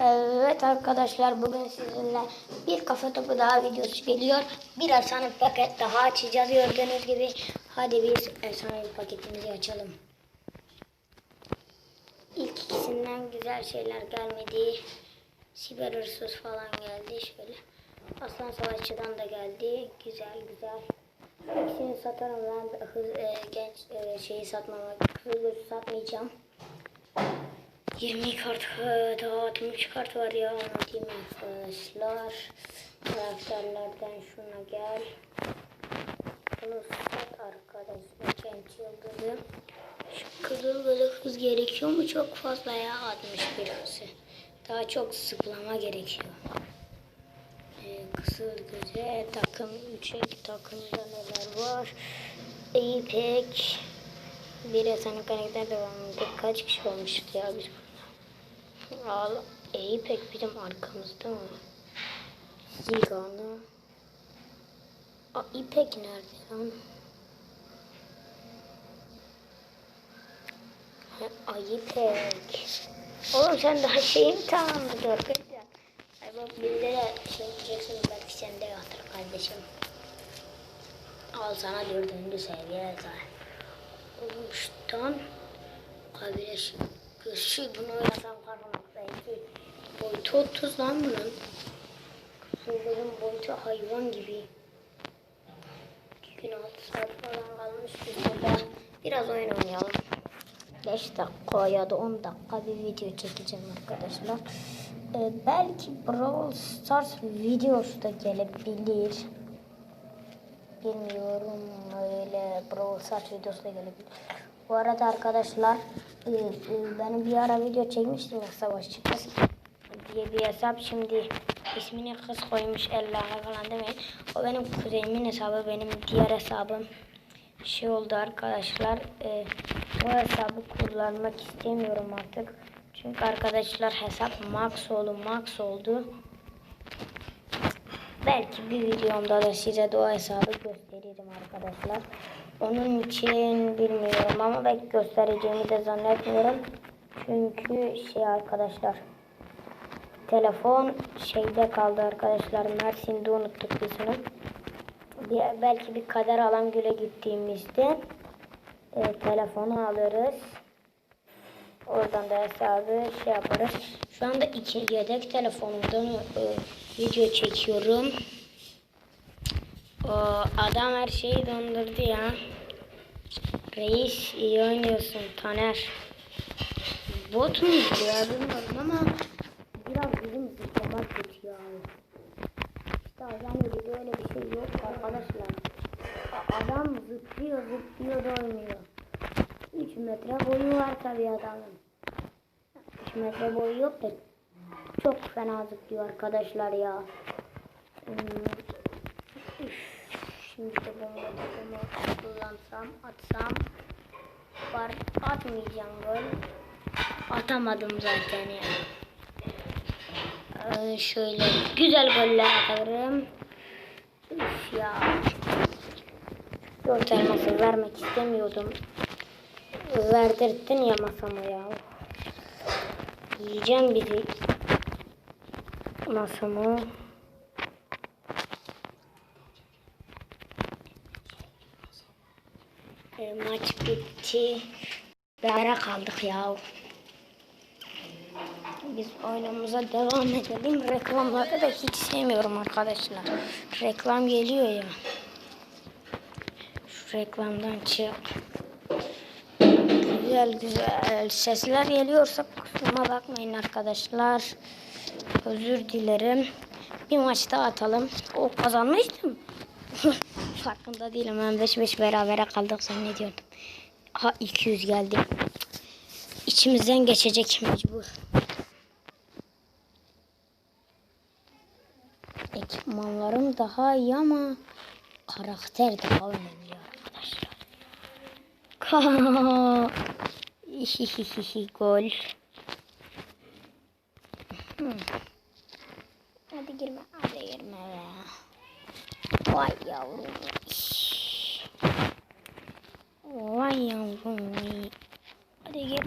Evet arkadaşlar bugün sizinle bir kafa topu daha videosu geliyor. Bir efsane paket daha açacağız gördüğünüz gibi. Hadi biz efsane paketimizi açalım. İlk ikisinden güzel şeyler gelmedi. Siber hırsız falan geldi şöyle. Aslan savaşçıdan da geldi. Güzel güzel. İkisini satarım ben hız, e, genç e, şeyi satmamak, hızlı satmayacağım. 20 kart daha 60 kart var ya anlatayım arkadaşlar. Karakterlerden şuna gel. Bunu sat arkadaşlar. Genç yıldızı. Şu kızıl böyle hız gerekiyor mu? Çok fazla ya 61 hızı. Daha çok zıplama gerekiyor. Ee, kısır göze takım 3'e takımda neler var? İpek bir efsane karakter devamında kaç kişi olmuştu ya biz Ağla. İpek bizim arkamızda mı? Zigana. Aa, İpek nerede lan? Ay İpek. Oğlum sen daha şeyi mi tamamladın? Ay bak birileri şey diyeceksin belki sende yoktur kardeşim. Al sana dördüncü seviye zaten. Oğlum şuradan kabile şu, şu bunu oynasam karnımaktayım. Boyutu 30 lan bunun. Kızılın boyutu hayvan gibi. 2 gün 6 saat falan kalmış burada. Biraz oyun oynayalım. 5 dakika ya da 10 dakika bir video çekeceğim arkadaşlar. Ee, belki Brawl Stars videosu da gelebilir. Bilmiyorum öyle Brawl Stars videosu gelebilir. Bu arada arkadaşlar e, e, ben bir ara video çekmiştim ya savaşçı kız diye bir hesap şimdi ismini kız koymuş Ella falan demeyin. O benim kuzenimin hesabı benim diğer hesabım şey oldu arkadaşlar. E, o hesabı kullanmak istemiyorum artık. Çünkü arkadaşlar hesap max oldu max oldu. Belki bir videomda da size de o hesabı gösteririm arkadaşlar. Onun için bilmiyorum ama belki göstereceğimi de zannetmiyorum. Çünkü şey arkadaşlar telefon şeyde kaldı arkadaşlar. Mersin'de unuttuk biz onu. Bir, belki bir kader alan güle gittiğimizde e, telefonu alırız. Oradan da hesabı şey yaparız. Şu anda iki yedek telefonumdan e, video çekiyorum. O adam her şeyi dondurdu ya. Reis iyi oynuyorsun Taner. Bot mu ya bilmiyorum ama biraz bizim zıplamak kötü ya. İşte adam gibi böyle bir şey yok arkadaşlar. A- Adam zıplıyor zıplıyor da oynuyor. 3 metre boyu var tabii adamın. 3 metre boyu yok da çok fena zıplıyor arkadaşlar ya. Hmm. Şimdi de bomba takımı kullansam, atsam var atmayacağım gol. Atamadım zaten ya. Ee, şöyle güzel goller atarım. Üf ya. Dört elması vermek istemiyordum. Verdirdin ya masama ya. Yiyeceğim bizi. Masamı. Maç bitti. Bere kaldık ya. Biz oyunumuza devam edelim. Reklamları da hiç sevmiyorum arkadaşlar. Reklam geliyor ya. Şu reklamdan çık. Güzel güzel sesler geliyorsa kusuruma bakmayın arkadaşlar. Özür dilerim. Bir maç daha atalım. O kazanmıştım. Farkında değilim. Ben 5-5 berabere kaldık zannediyordum. Ha 200 geldi. İçimizden geçecek mecbur. Ekipmanlarım daha iyi ama karakter daha önemli arkadaşlar. Gol. Hadi girme, hadi girme. Vay yavrum. Vay yavrum. Hadi gir.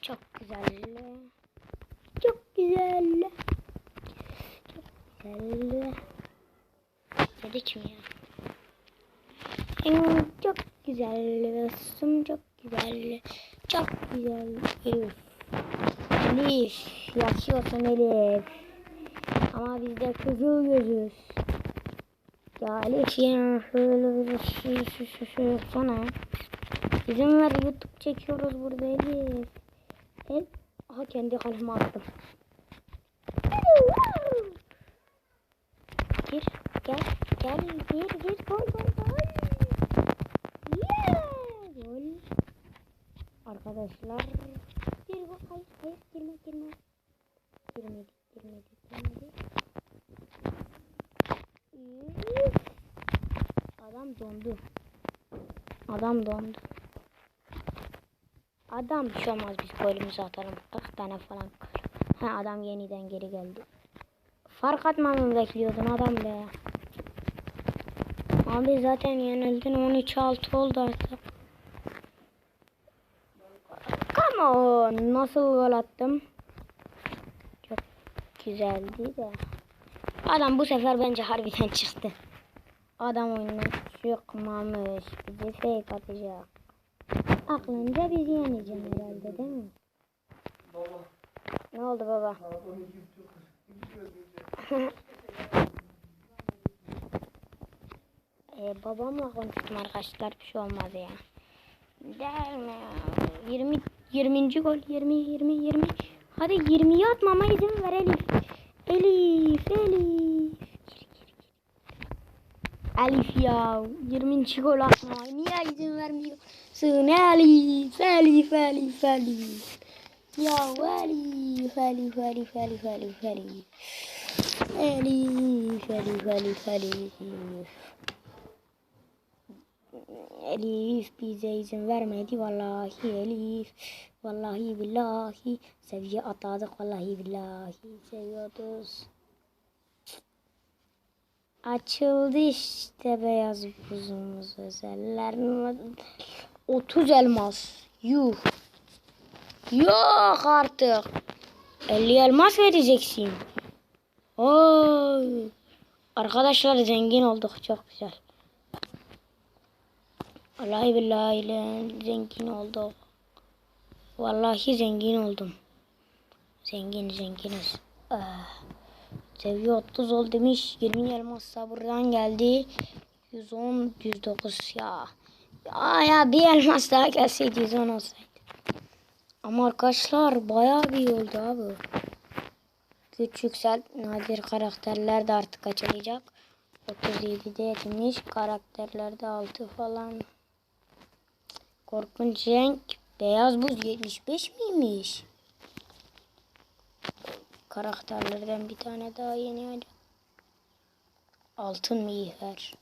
Çok güzel. Çok güzel. Çok güzel. Dedik mi ya? En çok güzel. Olsun çok güzel. Çok güzel. Elif. Elif. Yaşıyorsun Elif. Ama biz de kızıl gözüz. Ya Elif ya şöyle bir şu şu şu şu yapsana. İzin YouTube çekiyoruz burada Elif. El, aha kendi kaleme attım. Gir, gel, gel, gir, gir, gol, gol, gol. Yeah, gol. Arkadaşlar, bir gol, hayır, hayır, girme, girme. Girmedi, girmedi, girmedi. Üf. Adam dondu. Adam dondu. Adam bir şey olmaz biz golümüzü atalım. 40 tane falan. Ha adam yeniden geri geldi. Fark atmamı bekliyordun adam be. Abi zaten yenildin 13-6 oldu artık. Come on. Nasıl gol attım? Çok güzeldi de. Adam bu sefer bence harbiden çıktı. Adam oyundan çıkmamış. Bizi fake atacak. Aklınca bizi yeneceksin herhalde değil mi? Ne oldu baba? ee, babamla konuştum arkadaşlar bir şey olmaz ya. Der mi ya? 20 20. gol 20 20 20. Hadi 20'yi atmama izin ver Elif. Elif Elif. Elif ya 20. gol atmama niye izin vermiyorsun Elif Elif Elif Elif. Ya Elif Elif Elif Elif Elif Elif. Elif Elif Elif Elif. Elif bize izin vermedi vallahi Elif. Vallahi billahi seviye atladık vallahi billahi seviyoruz. Açıldı işte beyaz buzumuz özeller. 30 elmas. Yuh. Yok artık. 50 elmas vereceksin. Oy. Arkadaşlar zengin olduk çok güzel. Vallahi billahi zengin olduk. Vallahi zengin oldum. Zengin zenginiz. Ah. Seviye 30 ol demiş. 20 elmas buradan geldi. 110 109 ya. Ya ya bir elmas daha gelseydi 110 olsaydı. Ama arkadaşlar bayağı bir oldu abi. Güç yükselt nadir karakterler de artık açılacak. 37'de yetmiş karakterlerde 6 falan. Korkunç renk beyaz buz 75 miymiş? Karakterlerden bir tane daha yeni hadi. Altın miğfer.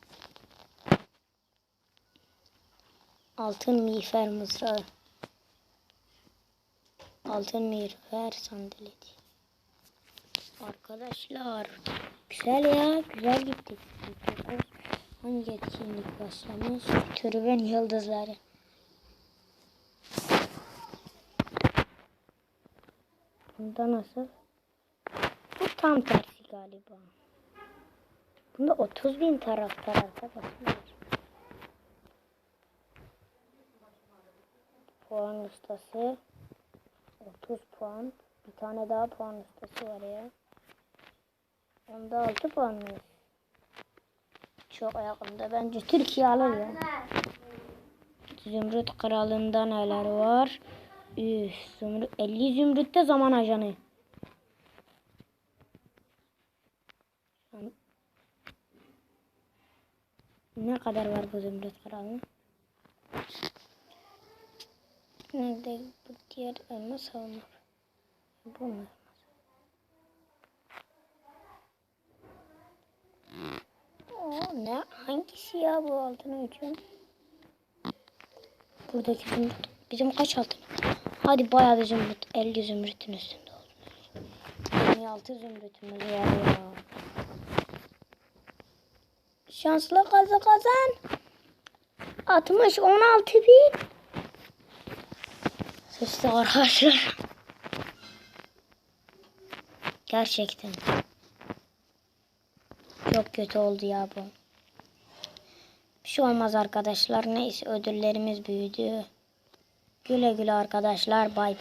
Altın miğfer mızrağı. Altın miğfer sandaleti. Arkadaşlar güzel ya güzel gittik. Hangi etkinlik başlamış? Türben yıldızları. Bunda nasıl? Tam tersi galiba. Bunda 30 bin taraftar arkadaşlar. Puan ustası. 30 puan. Bir tane daha puan ustası var ya. Onda 6 puan mı? Çok yakında. Bence Türkiye alır ya. Zümrüt kralında neler var? Üf, zümrüt, 50 zümrütte zaman ajanı. Ne kadar var bu zümrüt kralının? Nerede bu diğer elmas almak? Bu mu? O ne? Hangisi ya bu altın üçün? Buradaki zümrüt. Bizim kaç altın? Hadi bayağı da zümrüt. 50 zümrütün üstünde oldu. 26 zümrütümüz var ya. Şanslı kazı kazan. 60 16 bin. Sesli arkadaşlar. Gerçekten. Çok kötü oldu ya bu. Bir şey olmaz arkadaşlar. Neyse ödüllerimiz büyüdü. Güle güle arkadaşlar. Bay bay.